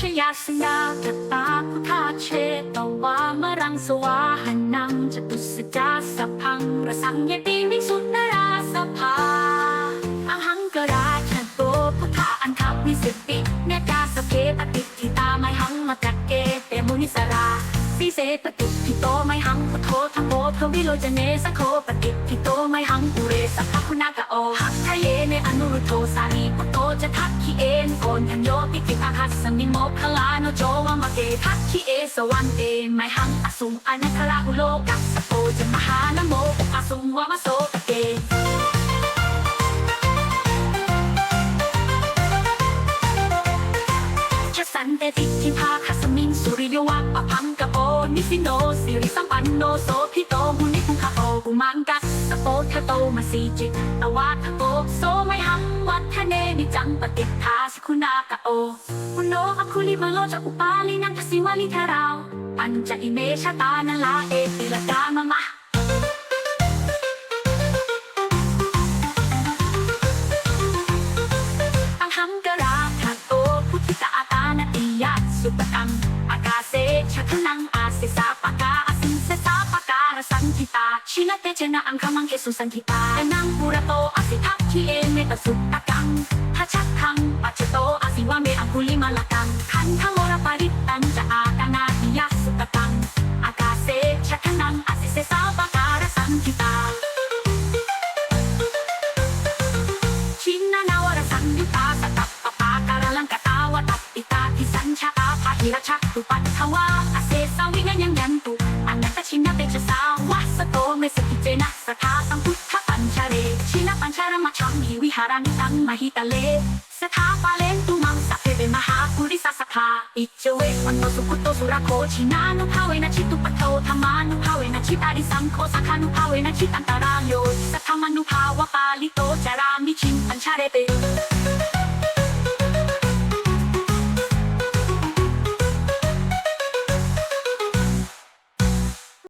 ชยาสนาตตาพุทธาเชตวามรังสวาหันนังจตุสจาสพพังระสังยติมิสุนราสภาอหังกราชโตพุทธาอันทัพวิสิติเนกาสเพปฏิทิตาไมหังมากัดเกเตมุนิสราสีเสปฏิทิโตไมหังพุทโธธรรมโมพระวิโรจเนสโฆปฏิทิโตไมหังปุเรสัพพคุณากะโอหักทะเย นอนุรุโทสานีพุโตจะทักขีเอนโกนทันโยปิติอาคัสสมิโมพลาโนโจวามะเกทักขีเอสวันเตไมหังอสุงอนัคราหุโลกัสโปจะมหานโมอสุงวามะโสเกสันเตติทิภาคัสมิงสุริยวะปะพังกะโอนิสิโนสิริสัมปันโนโส มาสีจิตตวาทะโกโซไม่หัมวัฒเนนิจังปฏิทาสคุณากะโอมุโนอคุลิมาโลจะอุปาลินันทสิวาลิทาราวปัญจอิเมชตานาลาเอติลกามะมะ เจนะอังคมังเคสุสังคิตาเอนังปุระโตอสิทักขีเอเมตสุตตะกังทัชักขังปัจจโตอสิวะเมอังคุลิมาลกังคันทโมระปาริตตังจะอากานาติยาสุปตัง อากาเซชะทนังอาสิเสสาปะการสังคิตาชินนานาวรสังยุตาสตัปปะปาการลังกตาวตัปปิตาทิสัญชาตาภาหิรชักตุปัตถวาอเสสาวิงัญญังยันตุอันนัตชินะเตชะสา มชชังหิวิหารังตังมหิตาเลสถาปาเลนตุมังสัพเพเวมหาปุริสสทาอิจเววันโตสุขุตโตสุรโคชินานุภาเวนะชิตุปัโตธรรมานุภาเวนะชิตาริสังโคสังฆานุภาเวนะชิตันตารามโยสัทธามานุภาวะปาลิโตจารามิชิมปัญชาเรเต